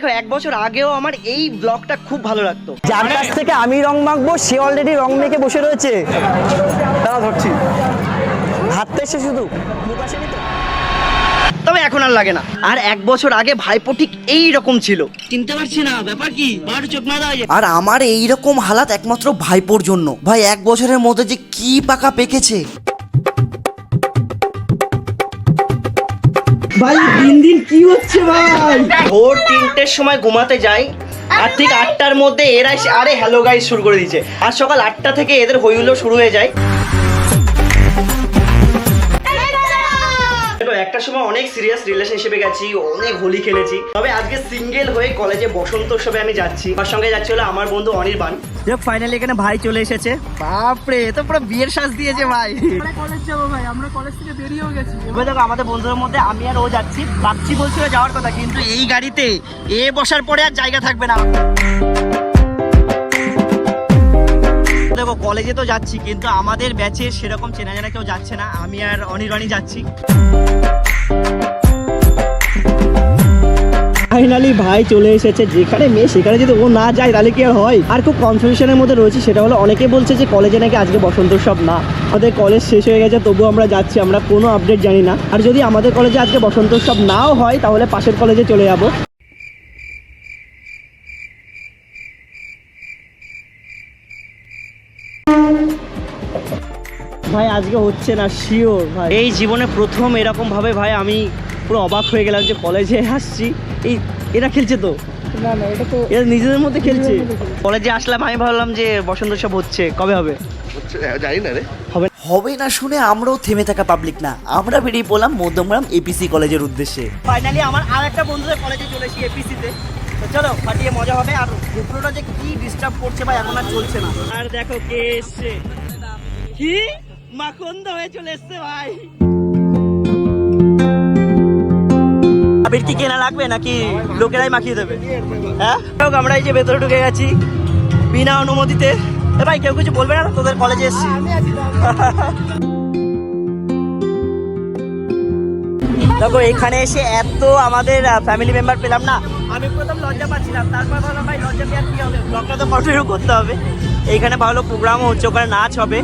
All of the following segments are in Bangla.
দেখো এক বছর আগেও আমার এই ব্লগটা খুব ভালো লাগতো। যার কাছ থেকে আমি রং মাখবো সে অলরেডি রং মেখে বসে রয়েছে। দাঁড়া ধরছি। হাতটা এসে শুধু? তবে এখন আর লাগে না। আর এক বছর আগে ভাইপো ঠিক এই রকম ছিল। চিনতে পারছি না ব্যাপার কি? বার চোখ না দেওয়া আর আমার এই রকম হালাত একমাত্র ভাইপোর জন্য। ভাই এক বছরের মধ্যে যে কি পাকা পেকেছে? ভাই দিন দিন কি হচ্ছে ভাই? ভোর তিনটের সময় ঘুমাতে যাই আর ঠিক আটটার মধ্যে এরা আরে হ্যালো গাইস শুরু করে দিচ্ছে আর সকাল আটটা থেকে এদের হইল শুরু হয়ে যায়। একটা সময় অনেক সিরিয়াস রিলেশনশিপে গেছি অনেক হোলি খেলেছি। তবে আজকে সিঙ্গেল হয়ে কলেজে বসন্ত উৎসবে আমি যাচ্ছি। আমার সঙ্গে যাচ্ছে হলো আমার বন্ধু অনির্বাণ। ফাইনালি এখানে ভাই চলে এসেছে। বাপরে এ তো পুরো বিয়ের শ্বাস দিয়েছে ভাই। কলেজ যাব ভাই আমরা কলেজ থেকে বেরিয়েও গেছি। এবার দেখো আমাদের বন্ধুদের মধ্যে আমি আর ও যাচ্ছি। ভাবছি বলছিল যাওয়ার কথা কিন্তু এই গাড়িতে এ বসার পরে আর জায়গা থাকবে না। দেখো, কলেজে তো যাচ্ছি, কিন্তু আমাদের ব্যাচে সেরকম চেনা জানা কেউ যাচ্ছে না। আমি আর অনির্বাণী যাচ্ছি। ফাইনালি ভাই চলে এসেছে। যেখানে মেয়ে, সেখানে যদি ও না যায়, তাহলে কি আর হয়? আর খুব কনফিউশনের মধ্যে রয়েছে, সেটা হলো অনেকে বলছে যে কলেজে নাকি আজকে বসন্ত উৎসব না। আমাদের কলেজ শেষ হয়ে গেছে, তবুও আমরা যাচ্ছি, আমরা কোনো আপডেট জানি না। আর যদি আমাদের কলেজে আজকে বসন্ত উৎসব নাও হয়, তাহলে পাশের কলেজে চলে যাব। ভাই আজকে হচ্ছে না শিওর ভাই। এই জীবনে প্রথম এরকম ভাবে ভাই আমি পুরো অবাক হয়ে গেলাম যে কলেজে আসছি। এই এরা খেলছে তো? না না এটা তো এরা নিজেদের মধ্যে খেলছে? কলেজে আসলাম আমি ভাবলাম যে বসন্ত উৎসব হচ্ছে কবে হবে? জানি না রে। হবে হবে না শুনে আমরাও থেমে থাকা পাবলিক না। আমরা বেরিয়ে পড়লাম মধ্যমগ্রাম এপিসি কলেজের উদ্দেশ্যে। ফাইনালি আমার আর একটা বন্ধুদের কলেজে চলে এসেছি এপিসিতে তো। চলো ফাটিয়ে মজা হবে। আর গোপ্রোটা যে কি ডিস্টার্ব করছে ভাই এখন আর চলছে না। আর দেখো কে এসছে। কি? মাখন্দ হয়ে চলে এসছে ভাই। আবির কি কেনা লাগবে নাকি লোকেরাই মাখিয়ে দেবে? হ্যাঁ? আমরা এই যে ভেতরে ঢুকে গেছি, বিনা অনুমতিতে। এ ভাই, কেউ কিছু বলবে না তোদের কলেজে এসছি। দেখো, এখানে এসে এত আমাদের ফ্যামিলি মেম্বার পেলাম না। আমি প্রথম লজ্জা পাচ্ছিলাম, তারপর ভাবলাম, ভাই, লজ্জা কি হবে? ব্লগটা তো কন্টিনিউ করতে হবে। এইখানে ভালো প্রোগ্রামও হচ্ছে, ওখানে নাচ হবে।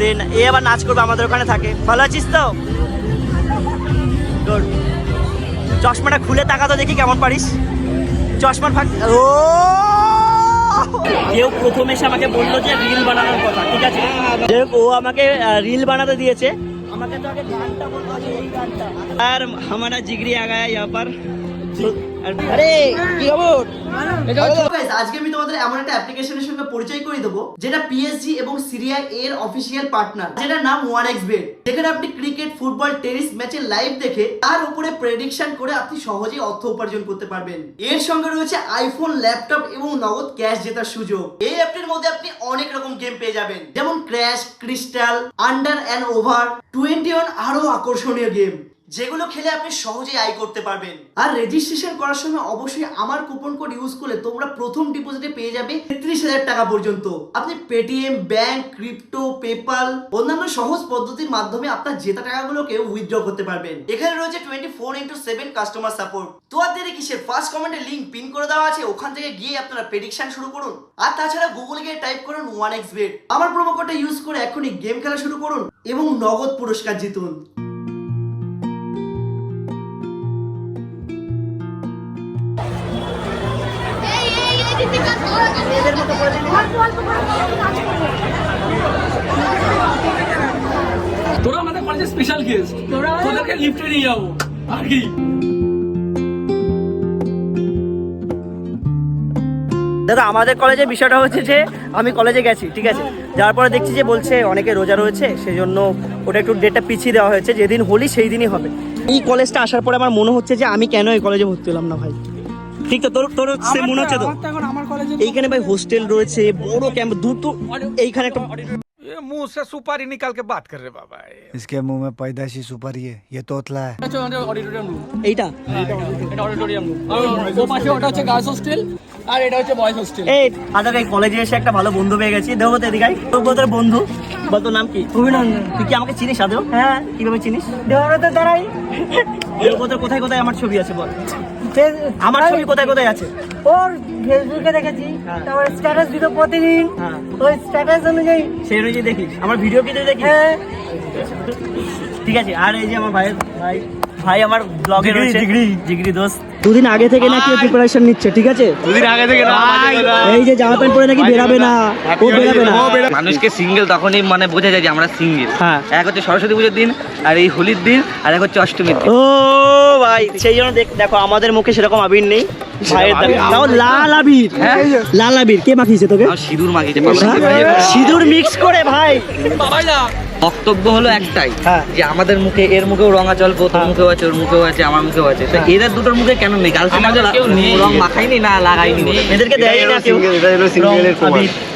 দেন এ আবার নাচ করবে, আমাদের ওখানে থাকে। ভালো আছিস তো? চশমাটা খুলে তাকাতো দেখি কেমন পারিস। চশমার ফাঁক ও! কেউ প্রথমে এসে আমাকে বলল যে রিল বানানোর কথা, ঠিক আছে? ও আমাকে রিল বানাতে দিয়েছে। আমাকে তো আগে গানটা বলল আর আমারা জিগরি আগায় ইয়াপার। আরে কি খবর? আজকে আমি তোমাদের এমন একটা অ্যাপ্লিকেশনের সঙ্গে পরিচয় করে দেবো যেটা পিএসজি এবং সিরিয়া এর অফিসিয়াল পার্টনার যেটার নাম ওয়ান এক্স বেড যেখানে আপনি ক্রিকেট ফুটবল টেনিস ম্যাচের লাইভ দেখে তার উপরে প্রেডিকশন করে আপনি সহজেই অর্থ উপার্জন করতে পারবেন। এর সঙ্গে রয়েছে আইফোন ল্যাপটপ এবং নগদ ক্যাশ জেতার সুযোগ। এই অ্যাপটির মধ্যে আপনি অনেক রকম গেম পেয়ে যাবেন। যেমন crash crystal under and over twenty one আরও আকর্ষণীয় গেম যেগুলো খেলে আপনি সহজেই আয় করতে পারবেন। আর রেজিস্ট্রেশন করার সময় অবশ্যই আমার কুপন কোড ইউজ করলে তোমরা প্রথম ডিপোজিটে পেয়ে যাবে তেত্রিশ হাজার টাকা পর্যন্ত। আপনি পেটিএম ব্যাংক ক্রিপ্টো পেপাল অন্যান্য সহজ পদ্ধতির মাধ্যমে আপনার জেতা টাকাগুলোকে উইথড্র করতে পারবেন। এখানে রয়েছে twenty four into seven customer support তো আর দেরি কিসের? ফার্স্ট কমেন্টে লিঙ্ক পিন করে দেওয়া আছে, ওখান থেকে গিয়ে আপনারা প্রেডিকশন শুরু করুন। আর তাছাড়া গুগল গিয়ে টাইপ করুন ওয়ান এক্স বেড আমার প্রোমো কোডটা ইউজ করে এখনই গেম খেলা শুরু করুন এবং নগদ পুরস্কার জিতুন। তোরা আমাদের কলেজের স্পেশাল গেস্ট তোদেরকে লিফটে নিয়ে যাব। আর কি দাদা আমাদের কলেজে বিষয়টা হচ্ছে যে আমি কলেজে গেছি ঠিক আছে? যার পরে দেখছি যে বলছে অনেকে রোজা রয়েছে সেই জন্য ওটা একটু ডেটটা পিছিয়ে দেওয়া হয়েছে যেদিন হোলি সেই দিনই হবে। এই কলেজটা আসার পরে আমার মনে হচ্ছে যে আমি কেন এই কলেজে ভর্তি হলাম না ভাই? ঠিক তো তোর তোর সে মনে হচ্ছে তো আমার তো এখন আমার কলেজে এইখানে ভাই হোস্টেল রয়েছে বড় ক্যাম্প দুটো এইখানে একটা ये मुंह से सुपारी निकाल के बात कर रहे बाबा ये। इसके मुंह में पैदाइशी सुपारी है ये तोतला है হচ্ছে আমাদের অডিটোরিয়াম রুম এইটা এটা অডিটোরিয়াম রুম আর ও পাশে ওটা হচ্ছে গার্লস হোস্টেল আর এটা হচ্ছে বয়েজ হোস্টেল এই আদার এই কলেজে এসে একটা ভালো বন্ধু পেয়ে গেছি দেবো তো এদিকে আয়। তোর তোদের বন্ধু বল তোর নাম কি অভিনন্দন তুই কি আমাকে চিনিস আদেও হ্যাঁ কিভাবে চিনিস দেবরাতে দাঁড়াই দেবব্রতের কোথায় কোথায় আমার ছবি আছে বল আমার ছবি কোথায় কোথায় আছে? ওর ফেসবুকে দেখেছি তারপর স্ট্যাটাস দিত প্রতিদিন। হ্যাঁ। ওই স্ট্যাটাস অনুযায়ী। সেই অনুযায়ী দেখিস। আমার ভিডিও কিন্তু দেখিস? হ্যাঁ। ঠিক আছে আর এই যে আমার ভাই ভাই ভাই আমার ব্লগে রয়েছে। জিগরি জিগরি দোস্ত। দুদিন আগে থেকে নাকি প্রিপারেশন নিচ্ছে ঠিক আছে? দুদিন আগে থেকে এই যে জামা প্যান্ট পরে নাকি বেরাবে না ও বেরাবে না। মানুষকে সিঙ্গেল তখনই মানে বোঝা যায় যে আমরা সিঙ্গেল হ্যাঁ। এক হচ্ছে সরস্বতী পুজোর দিন আর এই হোলির দিন আর এক হচ্ছে অষ্টমীর দিন। ও ভাই সেই জন্য দেখ- দেখো আমাদের মুখে সেরকম আবির নেই। লাল আবির। লাল আবির। কে মাখিয়েছে তোকে? সিঁদুর মাখিয়েছে হ্যাঁ? সিঁদুর মিক্স করে ভাই। বাবাই না। বক্তব্য হলো একটাই হ্যাঁ। যে আমাদের মুখে এর মুখেও রঙা চলবো তোর মুখেও আছে ওর মুখেও আছে আমার মুখেও আছে। তো এদের দুটোর মুখে কেন নেই? আমাদের কেউ রং মাখাইনি না লাগাইনি। এদেরকে দেয় না কেউ।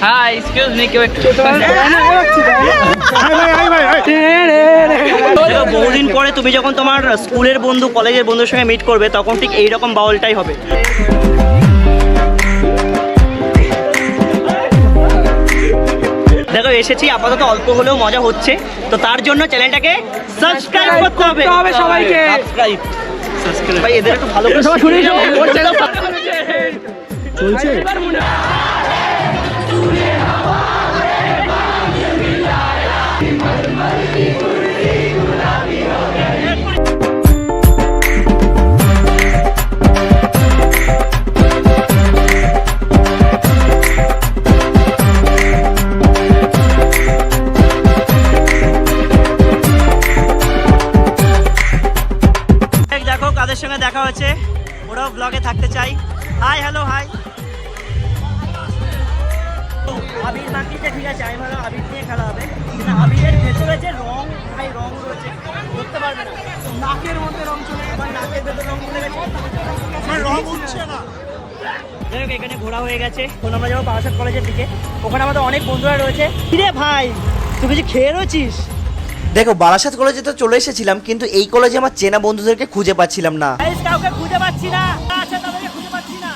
হ্যাঁ এক্সকিউজ মি কেউ একটু বহুদিন পরে তুমি যখন তোমার স্কুলের বন্ধু কলেজের বন্ধুর সঙ্গে মিট করবে তখন ঠিক এইরকম বাউলটাই হবে। দেখো এসেছি আপাতত অল্প হলেও মজা হচ্ছে। তো তার জন্য চ্যানেলটাকে সাবস্ক্রাইব করতে হবে। হবে সবাইকে। সাবস্ক্রাইব সাবস্ক্রাইব ভাই এদের একটু ভালো করে সবাই শুনে দাও ওর চলছে। ওরাও থাকতে চাই। হাই হ্যালো হাই আবির মাখিতে ঠিক আছে আমি ভালো আবির নিয়ে খেলা হবে। কিন্তু আবিরের ভেতরে যে রং ভাই রং রয়েছে ধরতে পারবে না। নাকের মধ্যে রং চলে গেছে নাকের ভেতরে রং চলে গেছে। রং উঠছে না। যাই হোক এখানে ঘোরা হয়ে গেছে। এখন আমরা যাব বারাসাত কলেজের দিকে। ওখানে আমাদের অনেক বন্ধুরা রয়েছে। কিরে ভাই তুই কিছু খেয়ে রয়েছিস? দেখো বারাসাত কলেজে তো চলে এসেছিলাম কিন্তু এই কলেজে আমার চেনা বন্ধুদেরকে খুঁজে পাচ্ছিলাম না। পাচ্ছি না। আছে তাদেরকে খুঁজে পাচ্ছি না।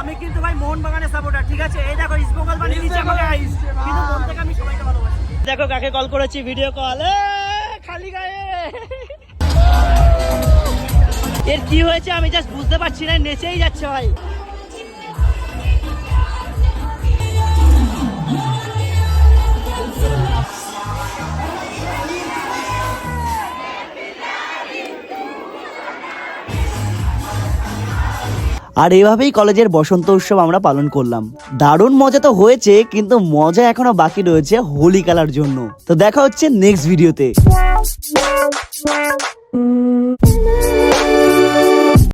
আমি কিন্তু ভাই মোহন বাগানের সাপোর্টার ঠিক আছে? এই দেখো ইস্টবেঙ্গল বানিয়ে দিচ্ছে আমাকে কিন্তু মন আমি সবাইকে ভালোবাসি। দেখো কাকে কল করেছি ভিডিও কল খালি গায়ে। এর কি হয়েছে আমি জাস্ট বুঝতে পারছি না, নেচেই যাচ্ছে ভাই। আর এভাবেই কলেজের বসন্ত উৎসব আমরা পালন করলাম। দারুণ মজা তো হয়েছে, কিন্তু মজা এখনও বাকি রয়েছে হোলি খেলার জন্য। তো দেখা হচ্ছে নেক্সট ভিডিওতে